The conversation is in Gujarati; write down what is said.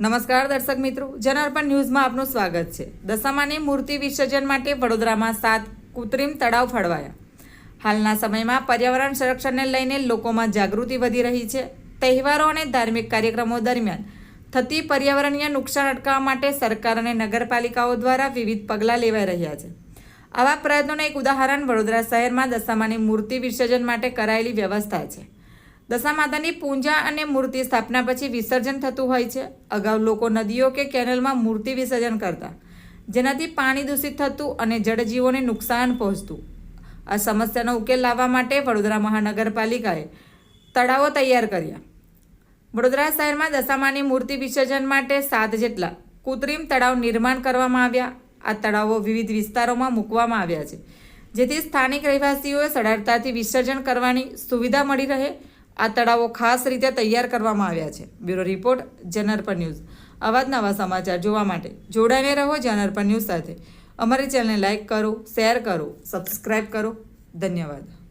નમસ્કાર દર્શક મિત્રો, જનાર્પણ ન્યૂઝમાં આપનું સ્વાગત છે. દશામાની મૂર્તિ વિસર્જન માટે વડોદરામાં સાત કૃત્રિમ તળાવ ફળવાયા. હાલના સમયમાં પર્યાવરણ સંરક્ષણને લઈને લોકોમાં જાગૃતિ વધી રહી છે. તહેવારો અને ધાર્મિક કાર્યક્રમો દરમિયાન થતી પર્યાવરણીય નુકસાન અટકાવવા માટે સરકાર અને નગરપાલિકાઓ દ્વારા વિવિધ પગલાં લેવાઈ રહ્યા છે. આવા પ્રયત્નોનું એક ઉદાહરણ વડોદરા શહેરમાં દશામાની મૂર્તિ વિસર્જન માટે કરાયેલી વ્યવસ્થા છે. દશા માતાની પૂજા અને મૂર્તિ સ્થાપના પછી વિસર્જન થતું હોય છે. અગાઉ લોકો નદીઓ કે કેનલમાં મૂર્તિ વિસર્જન કરતા. જેનાથી પાણી દૂષિત થતું અને જળજીવોને નુકસાન પહોંચતું. આ સમસ્યાનો ઉકેલ લાવવા માટે વડોદરા મહાનગરપાલિકાએ તળાવો તૈયાર કર્યા. વડોદરા શહેરમાં દશામાની મૂર્તિ વિસર્જન માટે સાત જેટલા કૃત્રિમ તળાવ નિર્માણ કરવામાં આવ્યા. આ તળાવો વિવિધ વિસ્તારોમાં મૂકવામાં આવ્યા છે. જેથી સ્થાનિક રહેવાસીઓએ સરળતાથી વિસર્જન કરવાની સુવિધા મળી રહે આ તળાવો ખાસ રીતે તૈયાર કરવામાં આવ્યા છે. બ્યુરો રિપોર્ટ, જનરપર ન્યૂઝ. આવા જ નવા સમાચાર જોવા માટે જોડાઈને રહો જનરપર ન્યૂઝ સાથે. અમારી ચેનલને લાઇક કરો, શેર કરો સબસ્ક્રાઈબ કરો. ધન્યવાદ.